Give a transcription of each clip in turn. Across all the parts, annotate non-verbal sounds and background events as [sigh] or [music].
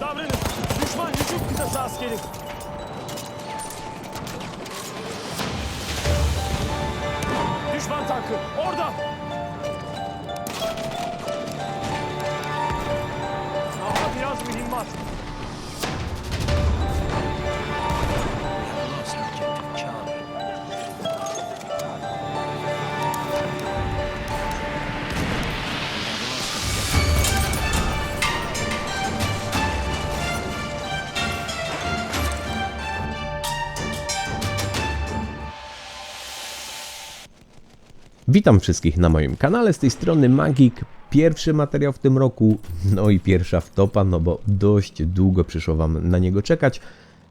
Davranın. Düşman hücum kıtası askeri. Düşman tankı orada. Aha biraz mühimmat. Witam wszystkich na moim kanale, z tej strony Magik. Pierwszy materiał w tym roku, no i pierwsza wtopa, no bo dość długo przyszło Wam na niego czekać.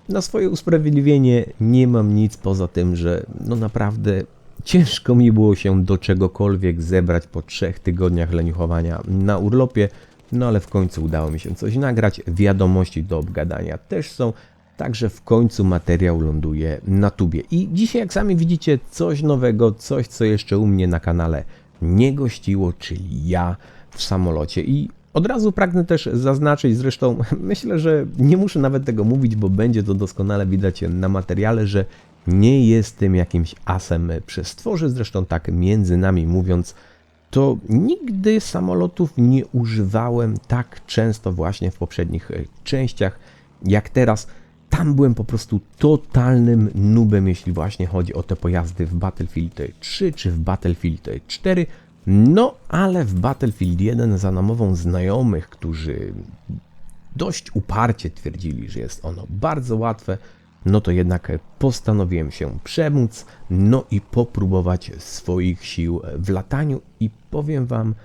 Na swoje usprawiedliwienie nie mam nic poza tym, że no naprawdę ciężko mi było się do czegokolwiek zebrać po trzech tygodniach leniuchowania na urlopie. No ale w końcu udało mi się coś nagrać. Wiadomości do obgadania też są. Także w końcu materiał ląduje na tubie. I dzisiaj, jak sami widzicie, coś nowego, coś, co jeszcze u mnie na kanale nie gościło, czyli ja w samolocie. I od razu pragnę też zaznaczyć, zresztą [laughs] myślę, że nie muszę nawet tego mówić, bo będzie to doskonale widać na materiale, że nie jestem jakimś asem przy stworze. Zresztą tak między nami mówiąc, to nigdy samolotów nie używałem tak często właśnie w poprzednich e, częściach jak teraz. Tam byłem po prostu totalnym nubem, jeśli właśnie chodzi o te pojazdy w Battlefield 3 czy w Battlefield 4. No, ale w Battlefield 1 za namową znajomych, którzy dość uparcie twierdzili, że jest ono bardzo łatwe, no to jednak postanowiłem się przemóc, no i popróbować swoich sił w lataniu i powiem Wam,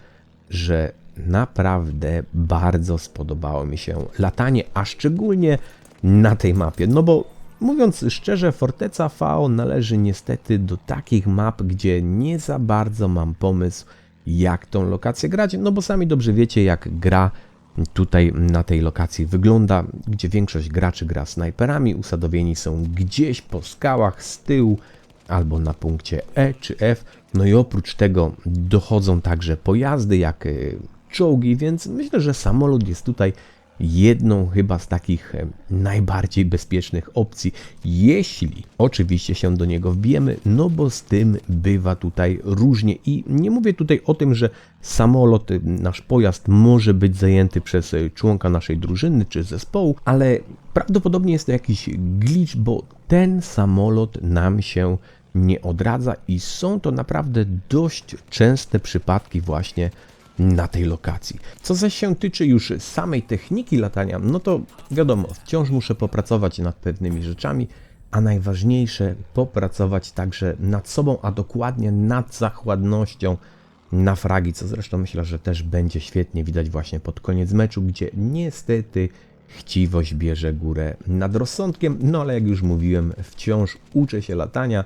że naprawdę bardzo spodobało mi się latanie, a szczególnie na tej mapie. No bo mówiąc szczerze, Forteca V należy niestety do takich map, gdzie nie za bardzo mam pomysł, jak tą lokację grać. No bo sami dobrze wiecie, jak gra tutaj na tej lokacji wygląda, gdzie większość graczy gra snajperami, usadowieni są gdzieś po skałach z tyłu albo na punkcie E czy F. No i oprócz tego dochodzą także pojazdy jak czołgi, więc myślę, że samolot jest tutaj jedną chyba z takich najbardziej bezpiecznych opcji, jeśli oczywiście się do niego wbijemy, no bo z tym bywa tutaj różnie. I nie mówię tutaj o tym, że samolot, nasz pojazd może być zajęty przez e, członka naszej drużyny czy zespołu, ale prawdopodobnie jest to jakiś glitch, bo ten samolot nam się nie odradza i są to naprawdę dość częste przypadki właśnie na tej lokacji. Co zaś się tyczy już samej techniki latania, no to wiadomo, wciąż muszę popracować nad pewnymi rzeczami, a najważniejsze popracować także nad sobą, a dokładnie nad zachładnością na fragi, co zresztą myślę, że też będzie świetnie widać właśnie pod koniec meczu, gdzie niestety chciwość bierze górę nad rozsądkiem, no ale jak już mówiłem, wciąż uczę się latania,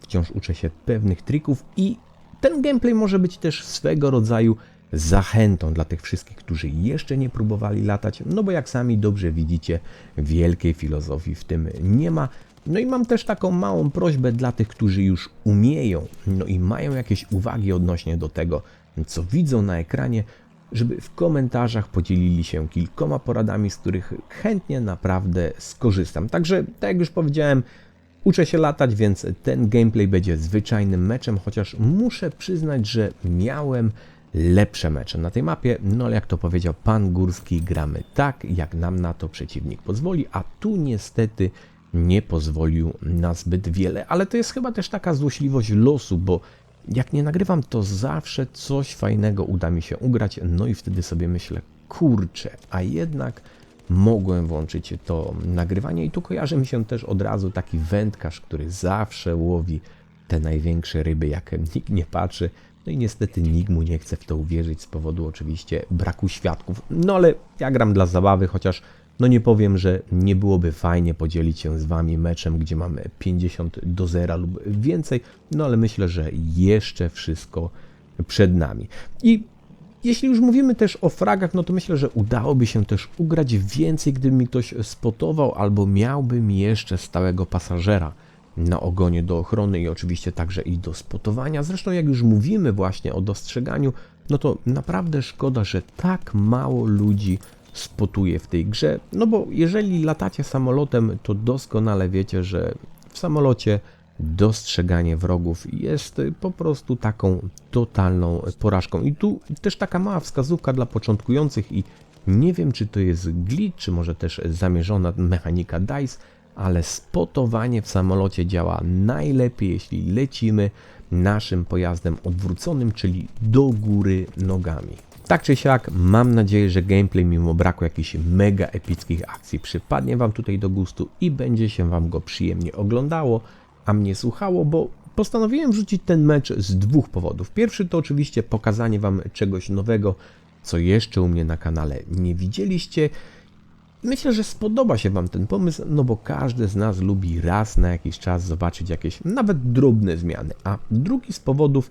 wciąż uczę się pewnych trików i ten gameplay może być też swego rodzaju zachętą dla tych wszystkich, którzy jeszcze nie próbowali latać, no bo jak sami dobrze widzicie, wielkiej filozofii w tym nie ma. No i mam też taką małą prośbę dla tych, którzy już umieją, no i mają jakieś uwagi odnośnie do tego, co widzą na ekranie, żeby w komentarzach podzielili się kilkoma poradami, z których chętnie naprawdę skorzystam. Także, tak jak już powiedziałem, Uczę się latać, więc ten gameplay będzie zwyczajnym meczem, chociaż muszę przyznać, że miałem lepsze mecze na tej mapie. No ale jak to powiedział pan Górski, gramy tak, jak nam na to przeciwnik pozwoli, a tu niestety nie pozwolił na zbyt wiele, ale to jest chyba też taka złośliwość losu, bo jak nie nagrywam, to zawsze coś fajnego uda mi się ugrać, no i wtedy sobie myślę, kurczę, a jednak mogłem włączyć to nagrywanie i tu kojarzy mi się też od razu taki wędkarz, który zawsze łowi te największe ryby, jak nikt nie patrzy. No i niestety nikt mu nie chce w to uwierzyć z powodu oczywiście braku świadków. No ale ja gram dla zabawy, chociaż no nie powiem, że nie byłoby fajnie podzielić się z wami meczem, gdzie mamy 50 do 0 lub więcej. No ale myślę, że jeszcze wszystko przed nami. I jeśli już mówimy też o fragach, no to myślę, że udałoby się też ugrać więcej, gdyby mi ktoś spotował albo miałbym jeszcze stałego pasażera na ogonie do ochrony i oczywiście także i do spotowania. Zresztą jak już mówimy właśnie o dostrzeganiu, no to naprawdę szkoda, że tak mało ludzi spotuje w tej grze. No bo jeżeli latacie samolotem, to doskonale wiecie, że w samolocie dostrzeganie wrogów jest po prostu taką totalną porażką. I tu też taka mała wskazówka dla początkujących i nie wiem czy to jest glitch, czy może też zamierzona mechanika DICE, ale spotowanie w samolocie działa najlepiej, jeśli lecimy naszym pojazdem odwróconym, czyli do góry nogami. Tak czy siak, mam nadzieję, że gameplay mimo braku jakichś mega epickich akcji przypadnie Wam tutaj do gustu i będzie się Wam go przyjemnie oglądało, a mnie słuchało, bo postanowiłem wrzucić ten mecz z dwóch powodów. Pierwszy to oczywiście pokazanie Wam czegoś nowego, co jeszcze u mnie na kanale nie widzieliście. Myślę, że spodoba się Wam ten pomysł, no bo każdy z nas lubi raz na jakiś czas zobaczyć jakieś nawet drobne zmiany. A drugi z powodów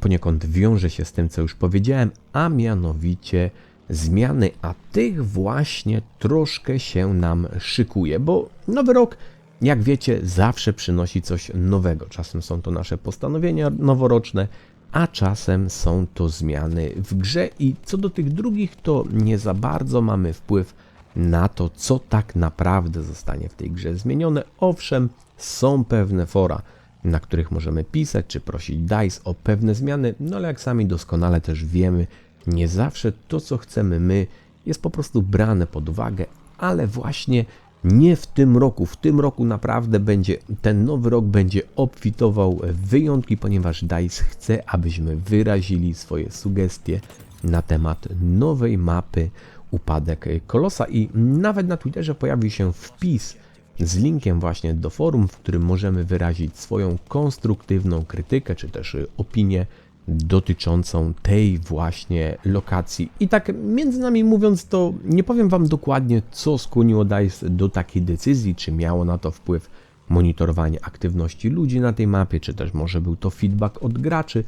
poniekąd wiąże się z tym, co już powiedziałem, a mianowicie zmiany, a tych właśnie troszkę się nam szykuje, bo nowy rok, jak wiecie, zawsze przynosi coś nowego. Czasem są to nasze postanowienia noworoczne, a czasem są to zmiany w grze i co do tych drugich, to nie za bardzo mamy wpływ na to, co tak naprawdę zostanie w tej grze zmienione. Owszem, są pewne fora, na których możemy pisać czy prosić DICE o pewne zmiany, no ale jak sami doskonale też wiemy, nie zawsze to, co chcemy my, jest po prostu brane pod uwagę, ale właśnie nie w tym roku. W tym roku naprawdę będzie, ten nowy rok będzie obfitował w wyjątki, ponieważ DICE chce, abyśmy wyrazili swoje sugestie na temat nowej mapy Upadek Kolosa i nawet na Twitterze pojawił się wpis z linkiem właśnie do forum, w którym możemy wyrazić swoją konstruktywną krytykę czy też opinię dotyczącą tej właśnie lokacji. I tak między nami mówiąc, to nie powiem Wam dokładnie, co skłoniło DICE do takiej decyzji, czy miało na to wpływ monitorowanie aktywności ludzi na tej mapie, czy też może był to feedback od graczy.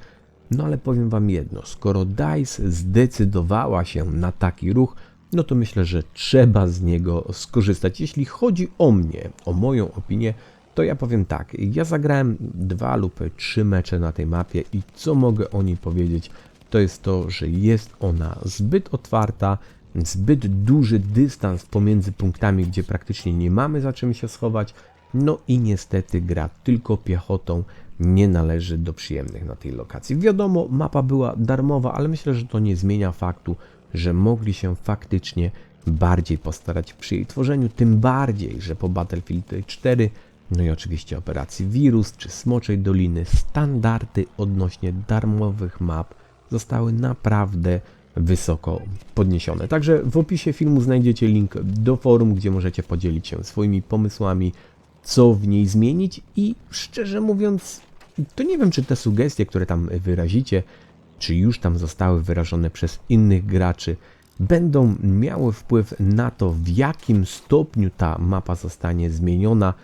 No ale powiem Wam jedno, skoro DICE zdecydowała się na taki ruch, no to myślę, że trzeba z niego skorzystać. Jeśli chodzi o mnie, o moją opinię, to ja powiem tak, ja zagrałem dwa lub trzy mecze na tej mapie i co mogę o niej powiedzieć, to jest to, że jest ona zbyt otwarta, zbyt duży dystans pomiędzy punktami, gdzie praktycznie nie mamy za czym się schować, no i niestety gra tylko piechotą nie należy do przyjemnych na tej lokacji. Wiadomo, mapa była darmowa, ale myślę, że to nie zmienia faktu, że mogli się faktycznie bardziej postarać przy jej tworzeniu, tym bardziej, że po Battlefield 4 no i oczywiście operacji Wirus czy Smoczej Doliny, standardy odnośnie darmowych map zostały naprawdę wysoko podniesione. Także w opisie filmu znajdziecie link do forum, gdzie możecie podzielić się swoimi pomysłami, co w niej zmienić i szczerze mówiąc, to nie wiem, czy te sugestie, które tam wyrazicie, czy już tam zostały wyrażone przez innych graczy, będą miały wpływ na to, w jakim stopniu ta mapa zostanie zmieniona,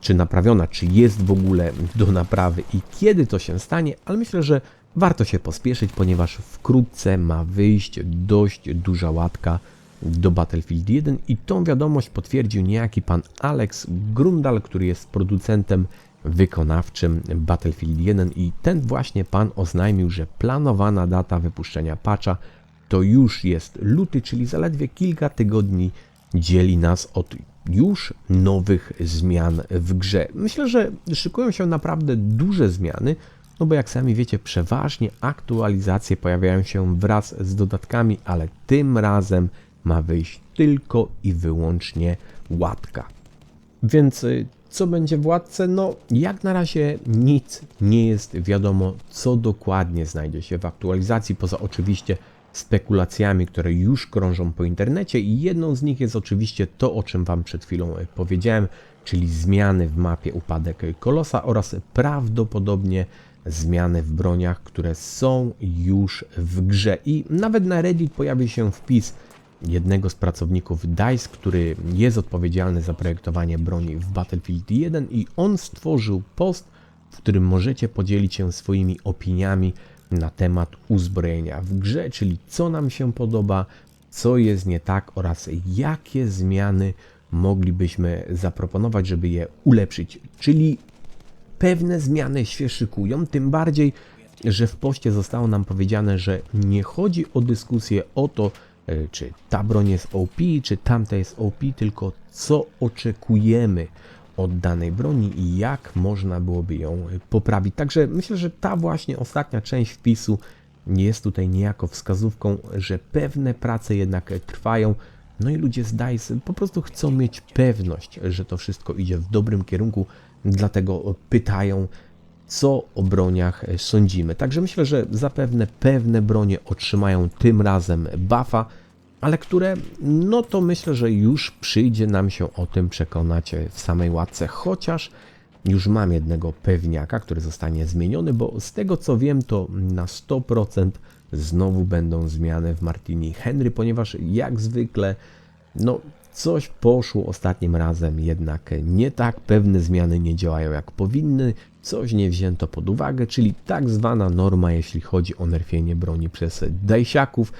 czy naprawiona, czy jest w ogóle do naprawy i kiedy to się stanie, ale myślę, że warto się pospieszyć, ponieważ wkrótce ma wyjść dość duża łatka do Battlefield 1 i tą wiadomość potwierdził niejaki pan Alex Grundal, który jest producentem wykonawczym Battlefield 1 i ten właśnie pan oznajmił, że planowana data wypuszczenia patcha to już jest luty, czyli zaledwie kilka tygodni dzieli nas od już nowych zmian w grze. Myślę, że szykują się naprawdę duże zmiany, no bo jak sami wiecie, przeważnie aktualizacje pojawiają się wraz z dodatkami, ale tym razem ma wyjść tylko i wyłącznie łatka. Więc y, co będzie w łatce? No, jak na razie nic nie jest wiadomo, co dokładnie znajdzie się w aktualizacji, poza oczywiście spekulacjami, które już krążą po internecie i jedną z nich jest oczywiście to, o czym Wam przed chwilą e, powiedziałem, czyli zmiany w mapie Upadek Kolosa oraz prawdopodobnie zmiany w broniach, które są już w grze. I nawet na Reddit pojawi się wpis jednego z pracowników DICE, który jest odpowiedzialny za projektowanie broni w Battlefield 1 i on stworzył post, w którym możecie podzielić się swoimi opiniami na temat uzbrojenia w grze, czyli co nam się podoba, co jest nie tak oraz jakie zmiany moglibyśmy zaproponować, żeby je ulepszyć. Czyli pewne zmiany się szykują, tym bardziej, że w poście zostało nam powiedziane, że nie chodzi o dyskusję o to, czy ta broń jest OP, czy tamta jest OP, tylko co oczekujemy od danej broni i jak można byłoby ją y, poprawić. Także myślę, że ta właśnie ostatnia część wpisu jest tutaj niejako wskazówką, że pewne prace jednak trwają. No i ludzie z DICE po prostu chcą mieć pewność, że to wszystko idzie w dobrym kierunku, dlatego pytają, co o broniach sądzimy. Także myślę, że zapewne pewne bronie otrzymają tym razem buffa, ale które, no to myślę, że już przyjdzie nam się o tym przekonać w samej łatce, chociaż już mam jednego pewniaka, który zostanie zmieniony, bo z tego co wiem, to na 100% znowu będą zmiany w Martini Henry, ponieważ jak zwykle, no coś poszło ostatnim razem, jednak nie tak, pewne zmiany nie działają jak powinny, coś nie wzięto pod uwagę, czyli tak zwana norma, jeśli chodzi o nerfienie broni przez dajsiaków.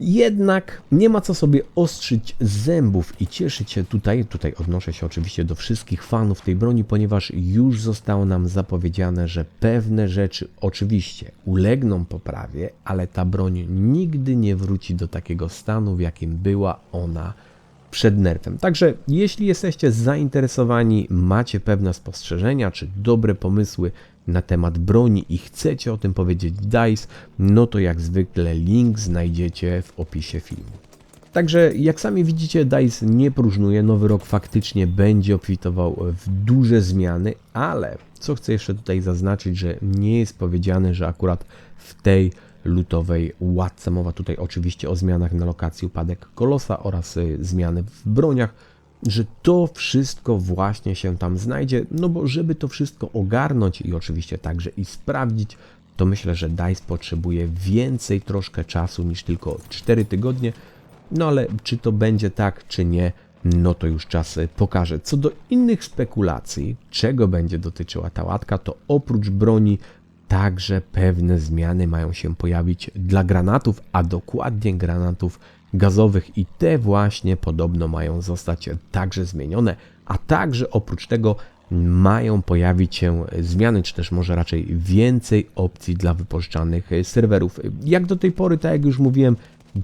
Jednak nie ma co sobie ostrzyć zębów i cieszyć się tutaj. Tutaj odnoszę się oczywiście do wszystkich fanów tej broni, ponieważ już zostało nam zapowiedziane, że pewne rzeczy oczywiście ulegną poprawie, ale ta broń nigdy nie wróci do takiego stanu, w jakim była ona przed nerfem. Także jeśli jesteście zainteresowani, macie pewne spostrzeżenia czy dobre pomysły na temat broni i chcecie o tym powiedzieć DICE, no to jak zwykle link znajdziecie w opisie filmu. Także jak sami widzicie, DICE nie próżnuje, nowy rok faktycznie będzie obfitował w duże zmiany, ale co chcę jeszcze tutaj zaznaczyć, że nie jest powiedziane, że akurat w tej lutowej łatce mowa tutaj oczywiście o zmianach na lokacji upadek kolosa oraz y, zmiany w broniach, że to wszystko właśnie się tam znajdzie, no bo żeby to wszystko ogarnąć i oczywiście także i sprawdzić, to myślę, że DICE potrzebuje więcej troszkę czasu niż tylko 4 tygodnie, no ale czy to będzie tak, czy nie, no to już czas pokaże. Co do innych spekulacji, czego będzie dotyczyła ta łatka, to oprócz broni także pewne zmiany mają się pojawić dla granatów, a dokładnie granatów gazowych i te właśnie podobno mają zostać także zmienione, a także oprócz tego mają pojawić się zmiany, czy też może raczej więcej opcji dla wypożyczanych serwerów. Jak do tej pory, tak jak już mówiłem,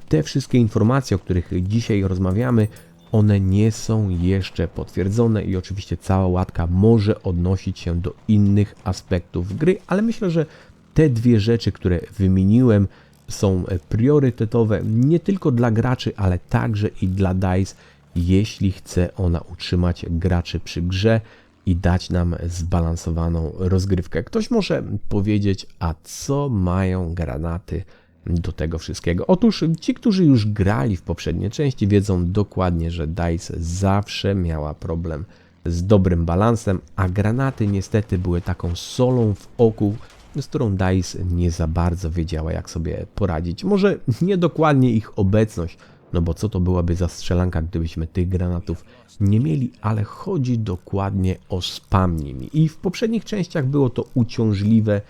te wszystkie informacje, o których dzisiaj rozmawiamy, one nie są jeszcze potwierdzone i oczywiście cała łatka może odnosić się do innych aspektów gry, ale myślę, że te dwie rzeczy, które wymieniłem, są priorytetowe nie tylko dla graczy, ale także i dla DICE, jeśli chce ona utrzymać graczy przy grze i dać nam zbalansowaną rozgrywkę. Ktoś może powiedzieć, a co mają granaty do tego wszystkiego? Otóż ci, którzy już grali w poprzednie części, wiedzą dokładnie, że DICE zawsze miała problem z dobrym balansem, a granaty niestety były taką solą w oku, z którą DICE nie za bardzo wiedziała, jak sobie poradzić. Może nie dokładnie ich obecność, no bo co to byłaby za strzelanka, gdybyśmy tych granatów nie mieli, ale chodzi dokładnie o spam nimi. I w poprzednich częściach było to uciążliwe,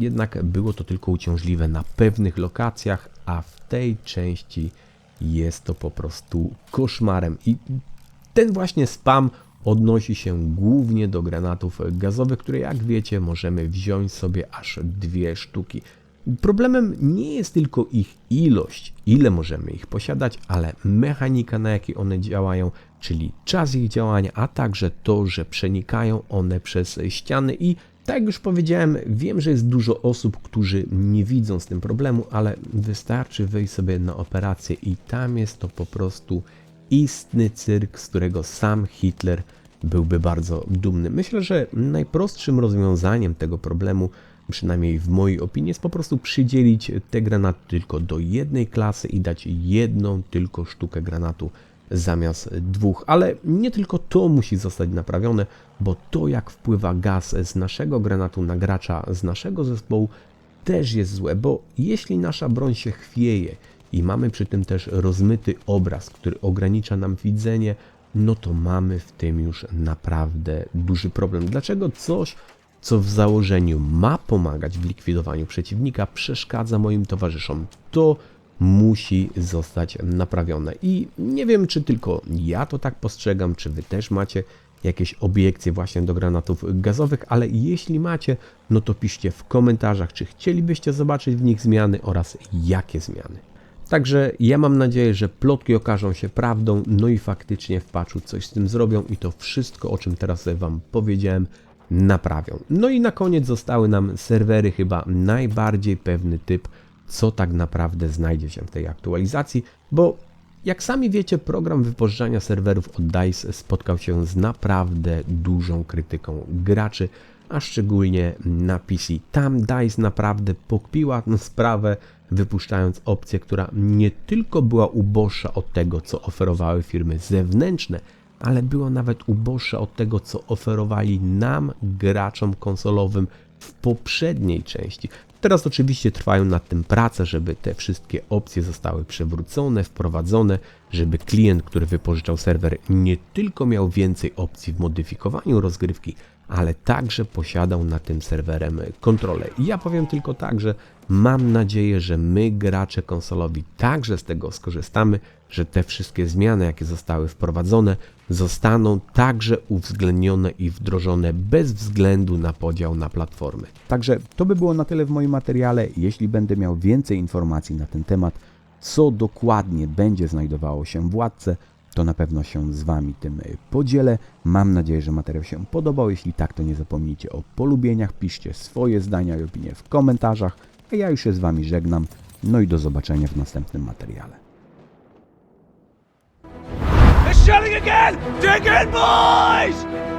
jednak było to tylko uciążliwe na pewnych lokacjach, a w tej części jest to po prostu koszmarem. I ten właśnie spam odnosi się głównie do granatów gazowych, które jak wiecie możemy wziąć sobie aż dwie sztuki. Problemem nie jest tylko ich ilość, ile możemy ich posiadać, ale mechanika na jakiej one działają, czyli czas ich działania, a także to, że przenikają one przez ściany i tak jak już powiedziałem, wiem, że jest dużo osób, którzy nie widzą z tym problemu, ale wystarczy wejść sobie na operację i tam jest to po prostu istny cyrk, z którego sam Hitler byłby bardzo dumny. Myślę, że najprostszym rozwiązaniem tego problemu, przynajmniej w mojej opinii, jest po prostu przydzielić te granaty tylko do jednej klasy i dać jedną tylko sztukę granatu zamiast dwóch. Ale nie tylko to musi zostać naprawione, bo to jak wpływa gaz z naszego granatu na gracza z naszego zespołu też jest złe, bo jeśli nasza broń się chwieje i mamy przy tym też rozmyty obraz, który ogranicza nam widzenie, no to mamy w tym już naprawdę duży problem. Dlaczego coś, co w założeniu ma pomagać w likwidowaniu przeciwnika, przeszkadza moim towarzyszom? To musi zostać naprawione. I nie wiem, czy tylko ja to tak postrzegam, czy wy też macie jakieś obiekcje właśnie do granatów gazowych, ale jeśli macie, no to piszcie w komentarzach, czy chcielibyście zobaczyć w nich zmiany oraz jakie zmiany. Także ja mam nadzieję, że plotki okażą się prawdą, no i faktycznie w patchu coś z tym zrobią i to wszystko, o czym teraz Wam powiedziałem, naprawią. No i na koniec zostały nam serwery, chyba najbardziej pewny typ, co tak naprawdę znajdzie się w tej aktualizacji, bo jak sami wiecie, program wypożyczania serwerów od DICE spotkał się z naprawdę dużą krytyką graczy, a szczególnie na PC. Tam DICE naprawdę pokpiła tę sprawę, wypuszczając opcję, która nie tylko była uboższa od tego, co oferowały firmy zewnętrzne, ale była nawet uboższa od tego, co oferowali nam, graczom konsolowym w poprzedniej części. Teraz oczywiście trwają nad tym prace, żeby te wszystkie opcje zostały przewrócone, wprowadzone, żeby klient, który wypożyczał serwer, nie tylko miał więcej opcji w modyfikowaniu rozgrywki, ale także posiadał na tym serwerem kontrolę. I ja powiem tylko tak, że mam nadzieję, że my, gracze konsolowi, także z tego skorzystamy, że te wszystkie zmiany, jakie zostały wprowadzone, zostaną także uwzględnione i wdrożone bez względu na podział na platformy. Także to by było na tyle w moim materiale. Jeśli będę miał więcej informacji na ten temat, co dokładnie będzie znajdowało się w łatce, to na pewno się z Wami tym y, podzielę. Mam nadzieję, że materiał się podobał. Jeśli tak, to nie zapomnijcie o polubieniach, piszcie swoje zdania i opinie w komentarzach. A ja już się z Wami żegnam. No i do zobaczenia w następnym materiale. They're again! Dig in, boys!